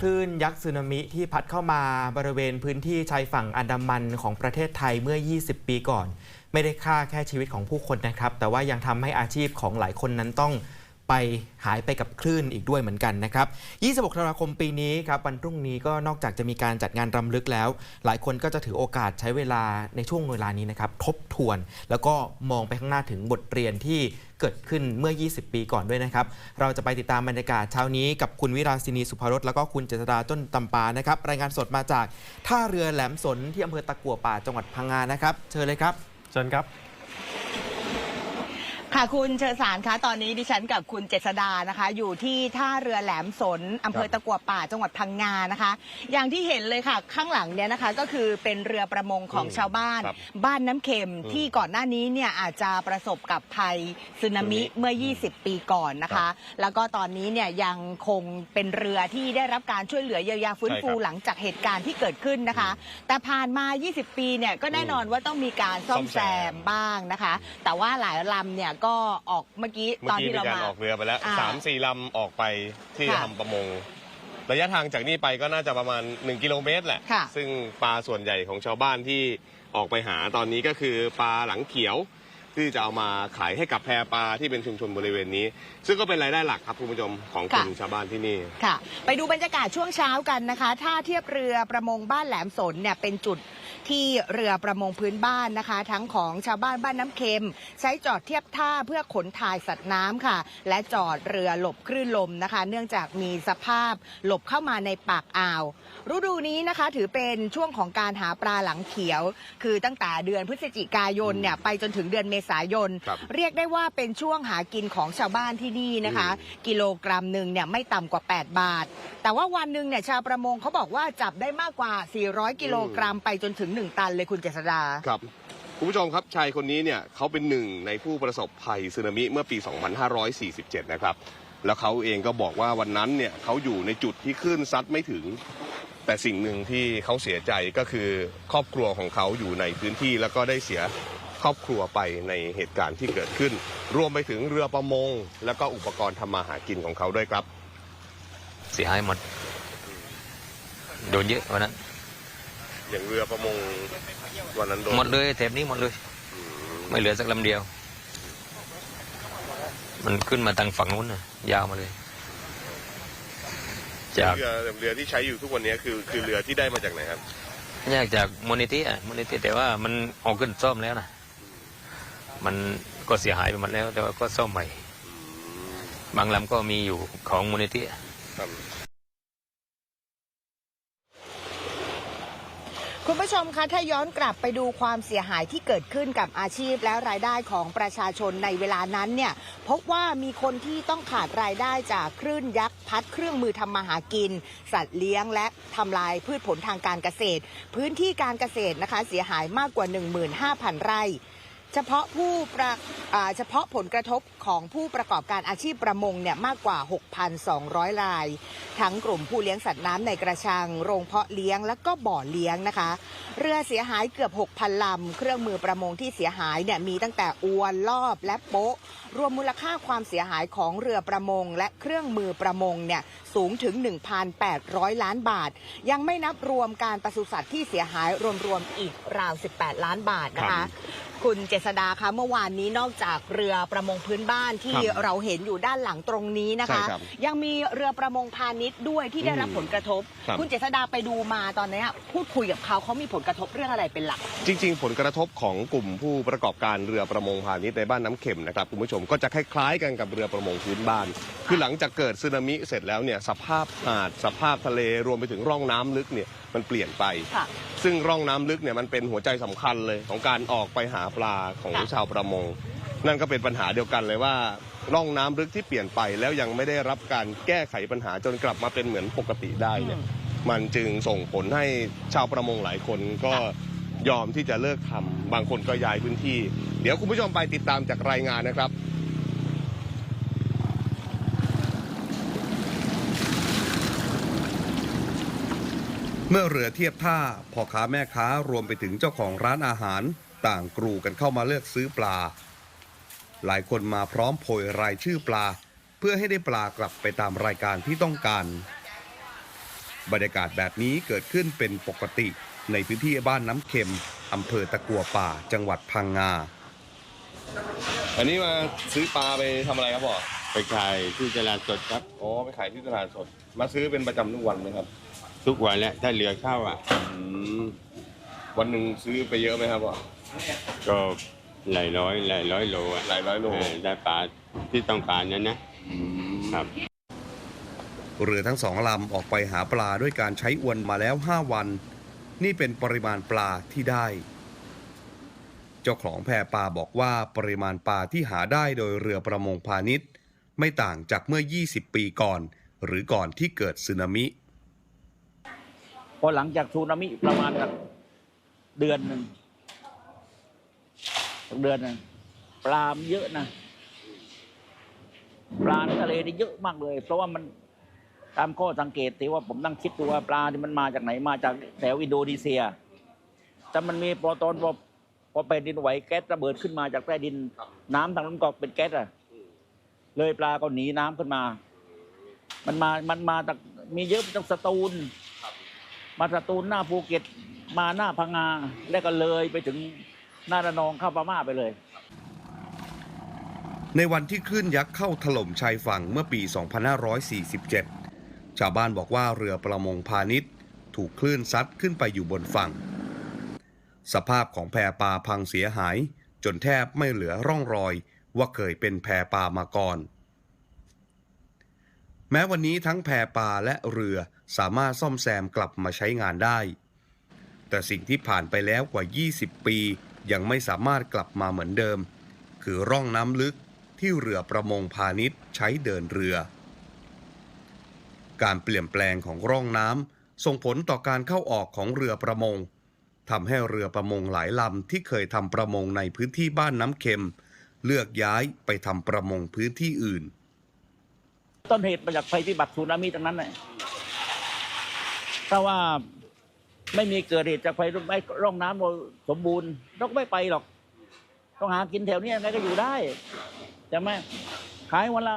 คลื่นยักษ์สึนามิที่พัดเข้ามาบริเวณพื้นที่ชายฝั่งอันดามันของประเทศไทยเมื่อ 20 ปีก่อน ไม่ได้ฆ่าแค่ชีวิตของผู้คนนะครับ แต่ว่ายังทำให้อาชีพของหลายคนนั้นต้อง ไปหายไปกับคลื่นอีกด้วยเหมือนกันนะครับ 26 ธันวาคมปีนี้ครับวันพรุ่งนี้ก็นอกจากจะมีการจัดงานรำลึกแล้ว หลายคนก็จะถือโอกาสใช้เวลาในช่วงเวลานี้นะครับทบทวน แล้วก็มองไปข้างหน้าถึงบทเรียนที่เกิดขึ้นเมื่อ 20 ปีก่อนด้วยนะครับ เราจะไปติดตามบรรยากาศเช้านี้กับคุณวิราศินีสุภรสแล้วก็คุณเจษดาต้นตำปานะครับ รายงานสดมาจากท่าเรือแหลมสนที่อำเภอตะกั่วป่าจังหวัดพังงานะครับ เชิญเลยครับ เชิญครับ ค่ะคุณเชิญสารคะตอนนี้ดิฉันกับคุณเจษดานะคะ อยู่ที่ท่าเรือแหลมสนอำเภอตะกัวป่าจังหวัดพังงานะคะ อย่างที่เห็นเลยค่ะ ข้างหลังเนี่ยนะคะก็คือเป็นเรือประมงของอืมชาวบ้านครับบ้านน้ำเค็มอืมที่ก่อนหน้านี้เนี่ยอาจจะประสบกับภัยสึนามิสึนามิเมื่อ 20 ปีก่อนนะครัคะบแล้วก็ตอนนี้เนี่ยยังคงเป็นเรือที่ได้รับการช่วยเหลือเยียวยาฟื้นใช่ฟูครับหลังจากเหตุการณ์ที่เกิดขึ้นนะคะ แต่ผ่านมา 20 ปีเนี่ยก็แน่นอนว่าต้องมีการซ่อมแซมบ้างนะคะ แต่ว่าหลายลำเนี่ยก็ออกเมื่อกี้เมื่ตออนกี้ที่มีเราการมา ออกเรือไปแล้วอ่าสามสี่ลำออกไปที่ค่ะทำประมง ระยะทางจากนี่ไปก็น่าจะประมาณ 1 กิโลเมตรแหละ ค่ะซึ่งปลาส่วนใหญ่ของชาวบ้านที่ออกไปหาตอนนี้ก็คือปลาหลังเขียว ที่จะเอามาขายให้กับแพปลาที่เป็นชุมชนบริเวณนี้ ซึ่งก็เป็นรายได้หลักครับคุณผู้ชมของคนชาวบ้านที่นี่ ค่ะ ไปดูบรรยากาศช่วงเช้ากันนะคะท่าเทียบเรือประมงบ้านแหลมสนเนี่ยเป็นจุดที่เรือประมงพื้นบ้านนะคะ ทั้งของชาวบ้านบ้านน้ำเค็ม ใช้จอดเทียบท่าเพื่อขนถ่ายสัตว์น้ำค่ะ และจอดเรือหลบคลื่นลมนะคะ เนื่องจากมีสภาพหลบเข้ามาในปากอ่าว ฤดูนี้นะคะถือเป็นช่วงของการหาปลาหลังเขียว คือตั้งแต่เดือนพฤศจิกายนเนี่ยไปจนถึงเดือนเมษายน ครับ เรียกได้ว่าเป็นช่วงหากินของชาวบ้านที่นี่นะคะ กิโลกรัมหนึ่งเนี่ยไม่ต่ำกว่า 8 บาท แต่ว่าวันหนึ่งเนี่ยชาวประมงเขาบอกว่าจับได้มากกว่า 400 กิโลกรัมไปจนถึง 1 ตันเลยคุณเจษดา ครับคุณผู้ชมครับชายคนนี้เนี่ยเขาเป็นหนึ่งในผู้ประสบภัยสึนามิเมื่อปี 2547 นะครับ แล้วเขาเองก็บอกว่าวันนั้นเนี่ยเขาอยู่ในจุดที่คลื่นซัดไม่ถึง แต่สิ่งหนึ่งที่เขาเสียใจก็คือครอบครัวของเขาอยู่ในพื้นที่แล้วก็ได้เสีย ครอบครัวไปในเหตุการณ์ที่เกิดขึ้น รวมไปถึงเรือประมง แล้วก็อุปกรณ์ทำมาหากินของเขาด้วยครับ เสียหายหมด โดนเยอะวันนั้น อย่างเรือประมงวันนั้นโดนหมดเลยแถบนี้หมดเลย ไม่เหลือสักลำเดียว มันขึ้นมาทางฝั่งนู้นนะยาวมาเลยจากเรือเรือที่ใช้อยู่ทุกวันนี้คือคือเรือที่ได้มาจากไหนครับแยกจากมูลนิธิอะมูลนิธิแต่ว่ามันเออกขึ้นซ่อมแล้วนะ มันก็เสียหายไปหมดแล้ว แต่ว่าก็ซ่อมใหม่ บางลำก็มีอยู่ของมูลนิธิอะคุณผู้ชมคะถ้าย้อนกลับไปดูความเสียหายที่เกิดขึ้นกับอาชีพและรายได้ของประชาชนในเวลานั้นเนี่ยพบว่ามีคนที่ต้องขาดรายได้จากคลื่นยักษ์พัดเครื่องมือทำมาหากิน สัตว์เลี้ยงและทำลายพืชผลทางการเกษตร พื้นที่การเกษตรนะคะเสียหายมากกว่า 15,000 ไร่ เฉพาะผู้ประเฉพาะผลกระทบของผู้ประกอบการอาชีพประมงเนี่ยมากกว่า 6,200 ราย ทั้งกลุ่มผู้เลี้ยงสัตว์น้ำในกระชัง โรงเพาะเลี้ยงและก็บ่อเลี้ยงนะคะ เรือเสียหายเกือบ 6,000 ลำ เครื่องมือประมงที่เสียหายเนี่ยมีตั้งแต่อวนลอบและโป๊ะ รวมมูลค่าความเสียหายของเรือประมง และเครื่องมือประมงเนี่ยสูงถึง 1,800 ล้านบาท ยังไม่นับรวมการปศุสัตว์ที่เสียหายรวมๆอีกราว 18 ล้านบาทนะครัคะ คุณเจษดาคะเมื่อวานนี้นอกจากเรือประมงพื้นบ้านที่ครับเราเห็นอยู่ด้านหลังตรงนี้นะคะ ใช่ครับยังมีเรือประมงพาณิชย์ด้วยที่ได้รับอืมผลกระทบครับคุณเจษดาไปดูมาตอนนี้พูดคุยกับเขาเขามีผลกระทบเรื่องอะไรเป็นหลัก จริงๆ ผลกระทบของกลุ่มผู้ประกอบการเรือประมงพาณิชย์ในบ้านน้ำเข็มนะครับคุณผู้ชมก็จะคล้ายๆกันกับเรือประมงพื้นบ้าน คือหลังจากเกิดสึนามิเสร็จแล้วเนี่ยสภาพหาดสภาพทะเลรวมไปถึงร่องน้ำลึกเนี่ยมันเปลี่ยนไป ค่ะ ซึ่งร่องน้ำลึกเนี่ยมันเป็นหัวใจสำคัญเลยของการออกไปหาปลาของค่ะชาวประมง นั่นก็เป็นปัญหาเดียวกันเลยว่าร่องน้ำลึกที่เปลี่ยนไปแล้วยังไม่ได้รับการแก้ไขปัญหาจนกลับมาเป็นเหมือนปกติได้เนี่ยมันจึงส่งผลให้ชาวประมงหลายคนก็ยอมที่จะเลิกทำบางคนก็ย้ายพื้นที่ เดี๋ยวคุณผู้ชมไปติดตามจากรายงานนะครับเมื่อเรือเทียบท่าพ่อค้าแม่ค้ารวมไปถึงเจ้าของร้านอาหาร ต่างกรูกันเข้ามาเลือกซื้อปลา หลายคนมาพร้อมโพยรายชื่อปลา เพื่อให้ได้ปลากลับไปตามรายการที่ต้องการ บรรยากาศแบบนี้เกิดขึ้นเป็นปกติในพื้นที่บ้านน้ำเค็มอำเภอตะกัวป่าจังหวัดพังงา อันนี้มาซื้อปลาไปทำอะไรครับพ่อ ไปขายที่ตลาดสดครับ อ๋อ ไปขายที่ตลาดสด มาซื้อเป็นประจำทุกวันไหมครับ ทุกวันแหละถ้าเหลือข้าวอะ อืม วันหนึ่งซื้อไปเยอะไหมครับพ่อ ก็หลายร้อยหลายร้อยโลอะหลายร้อยโล เออได้ปลาที่ต้องการนั้นนะ ครับ เรือทั้งสองลำออกไปหาปลาด้วยการใช้อวนมาแล้ว 5 วัน นี่เป็นปริมาณปลาที่ได้ เจ้าของแพปลาบอกว่าปริมาณปลาที่หาได้โดยเรือประมงพาณิชย์ ไม่ต่างจากเมื่อ 20 ปีก่อน หรือก่อนที่เกิดสึนามิ พอหลังจากซูนามิประมาณสักเดือนหนึ่งสัก เดือนนึงปลามเยอะนะปลาในทะเลนี่เยอะมากเลย เพราะว่ามันตามข้อสังเกตที่ว่าผมนั่งคิดดูว่าปลาที่มันมาจากไหนมาจากแถวอินโดนีเซียแต่มันมีพอตอนพอพอแผ่นดินไหวแก๊สระเบิดขึ้นมาจากใต้ดิน น้ำทางนั้นก็เป็นแก๊สอะเลยปลาก็หนีน้ำขึ้นมา มันมามันมาจากมีเยอะจากสตูลมาสตูลหน้าภูเก็ตมาหน้าพังงาแล้วก็เลยไปถึง น้าระนองเข้าพม่าไปเลย ในวันที่คลื่นยักษ์เข้าถล่มชายฝั่งเมื่อปี 2547 ชาวบ้านบอกว่าเรือประมงพาณิชย์ ถูกคลื่นซัดขึ้นไปอยู่บนฝั่ง สภาพของแพปลาพังเสียหาย จนแทบไม่เหลือร่องรอยว่าเคยเป็นแพปลามาก่อน แม้วันนี้ทั้งแพปลาและเรือสามารถซ่อมแซมกลับมาใช้งานได้ แต่สิ่งที่ผ่านไปแล้วกว่า 20 ปี ยังไม่สามารถกลับมาเหมือนเดิม คือร่องน้ำลึกที่เรือประมงพาณิชย์ใช้เดินเรือ การเปลี่ยนแปลงของร่องน้ำส่งผลต่อการเข้าออกของเรือประมงทำให้เรือประมงหลายลำที่เคยทำประมงในพื้นที่บ้านน้ำเค็ม เลือกย้ายไปทำประมงพื้นที่อื่น ต้นเหตุมาจากภัยพิบัติสึนามิทั้งนั้นเลยถ้าว่า ไม่มีเกิดเหตุจากไฟไม่ร่องน้ำเราสมบูรณ์เราก็ไม่ไปหรอก ต้องหากินแถวนี้ยังไงก็อยู่ได้ใช่ไหมขายวันละ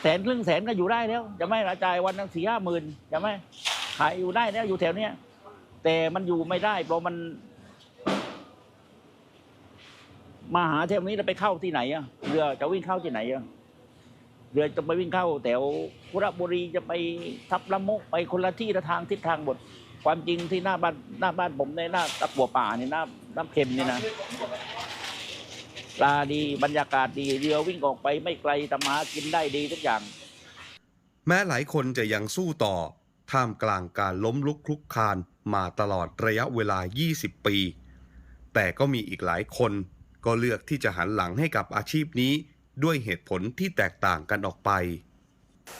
แสนครึ่งแสนก็อยู่ได้แล้ว จะไม่ละจ่ายวันละสี่ห้าหมื่นจะไหมขายอยู่ได้แล้วอยู่แถวเนี้ยแต่มันอยู่ไม่ได้เพราะมันมาหาแถวนี้แล้วไปเข้าที่ไหนอะเรือจะวิ่งเข้าที่ไหนอะ เรือจะไปวิ่งเข้าแถวคุระบุรีจะไปทับละมุไปคนละที่ละทางทิศทางหมดความจริงที่หน้าบ้านหน้าบ้านผมในหน้าตะกัวป่านี่หน้าน้ำเค็มเนี่ยนะปลาดีบรรยากาศดีเรือวิ่งออกไปไม่ไกลทำมาหากินได้ดีทุกอย่าง แม้หลายคนจะยังสู้ต่อ ท่ามกลางการล้มลุกคลุกคลานมาตลอดระยะเวลา 20 ปี แต่ก็มีอีกหลายคน ก็เลือกที่จะหันหลังให้กับอาชีพนี้ ด้วยเหตุผลที่แตกต่างกันออกไป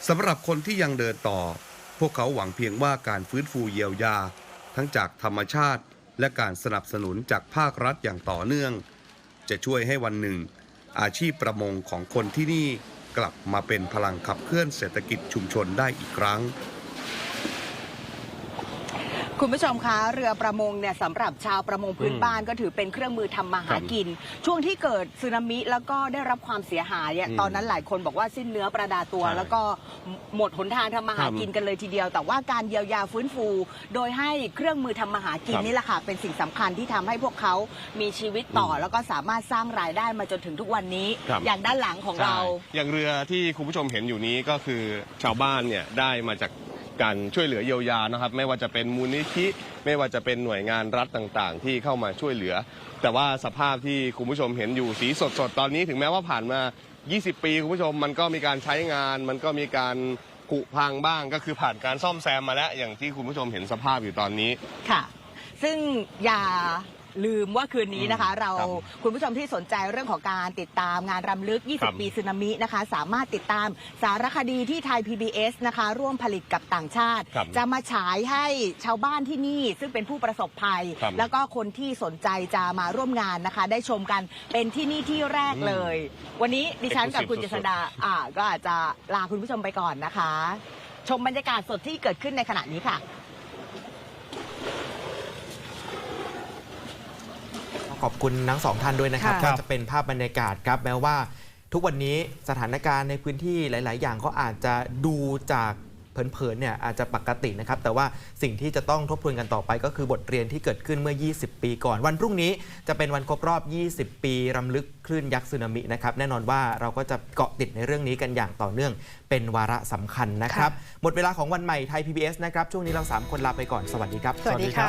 สำหรับคนที่ยังเดินต่อ พวกเขาหวังเพียงว่าการฟื้นฟูเยียวยา ทั้งจากธรรมชาติ และการสนับสนุนจากภาครัฐอย่างต่อเนื่อง จะช่วยให้วันหนึ่ง อาชีพประมงของคนที่นี่กลับมาเป็นพลังขับเคลื่อนเศรษฐกิจชุมชนได้อีกครั้ง คุณผู้ชมคะเรือประมงเนี่ยสำหรับชาวประมงพื้นอืมบ้านก็ถือเป็นเครื่องมือทำมาหากิน ช่วงที่เกิดสึนามิแล้วก็ได้รับความเสียหายเนี่ยอืมตอนนั้นหลายคนบอกว่าสิ้นเนื้อประดาตัวใช่แล้วก็หมดหนทางทำมาหากินกันเลยทีเดียว แต่ว่าการเยียวยาฟื้นฟู โดยให้เครื่องมือทำมาหากินครับนี่แหละค่ะเป็นสิ่งสำคัญที่ทำให้พวกเขามีชีวิตต่ออมแล้วก็สามารถสร้างรายได้มาจนถึงทุกวันนี้ครับอย่างด้านหลังของเราใช่อย่างเรือที่คุณผู้ชมเห็นอยู่นี้ก็คือชาวบ้านเนี่ยได้มาจาก การช่วยเหลือเยียวยานะครับ ไม่ว่าจะเป็นมูลนิธิไม่ว่าจะเป็นหน่วยงานรัฐต่างๆ ที่เข้ามาช่วยเหลือ แต่ว่าสภาพที่คุณผู้ชมเห็นอยู่สีสดๆตอนนี้ถึงแม้ว่าผ่านมา 20 ปีคุณผู้ชมมันก็มีการใช้งาน มันก็มีการผุพังบ้างก็คือผ่านการซ่อมแซมมาแล้ว อย่างที่คุณผู้ชมเห็นสภาพอยู่ตอนนี้ ค่ะ ซึ่งอย่า ลืมว่าคืนนี้นะคะ เราครับคุณผู้ชมที่สนใจเรื่องของการติดตามงานรำลึก ครับ 20 ปีสึนามินะคะ สามารถติดตามสารคดีที่ไทย PBS นะคะ ร่วมผลิตกับต่างชาติ ครับจะมาฉายให้ชาวบ้านที่นี่ซึ่งเป็นผู้ประสบภัย ครับแล้วก็คนที่สนใจจะมาร่วมงานนะคะ ได้ชมกันเป็นที่นี่ที่แรกเลย วันนี้ดิฉันกับคุณเจษดาอ่า ก็อาจจะลาคุณผู้ชมไปก่อนนะคะ ชมบรรยากาศสดที่เกิดขึ้นในขณะนี้ค่ะ ขอบคุณทั้งสองท่านด้วยนะครับ ค่ะ ก็จะเป็นภาพบรรยากาศครับแม้ว่า ทุกวันนี้สถานการณ์ในพื้นที่หลาย ๆ อย่างก็อาจจะดูจากเผิน ๆ เนี่ยอาจจะปกตินะครับ แต่ว่าสิ่งที่จะต้องทบทวนกันต่อไป ก็คือบทเรียนที่เกิดขึ้นเมื่อ 20 ปีก่อน วันพรุ่งนี้จะเป็นวันครบรอบ 20 ปีรำลึกคลื่นยักษ์สึนามินะครับ แน่นอนว่าเราก็จะเกาะติดในเรื่องนี้กันอย่างต่อเนื่องเป็นวาระสำคัญนะครับ หมดเวลาของวันใหม่ไทย PBS นะครับ ช่วงนี้เราสามคนลาไปก่อน สวัสดีครับ สวัสดีค่ะ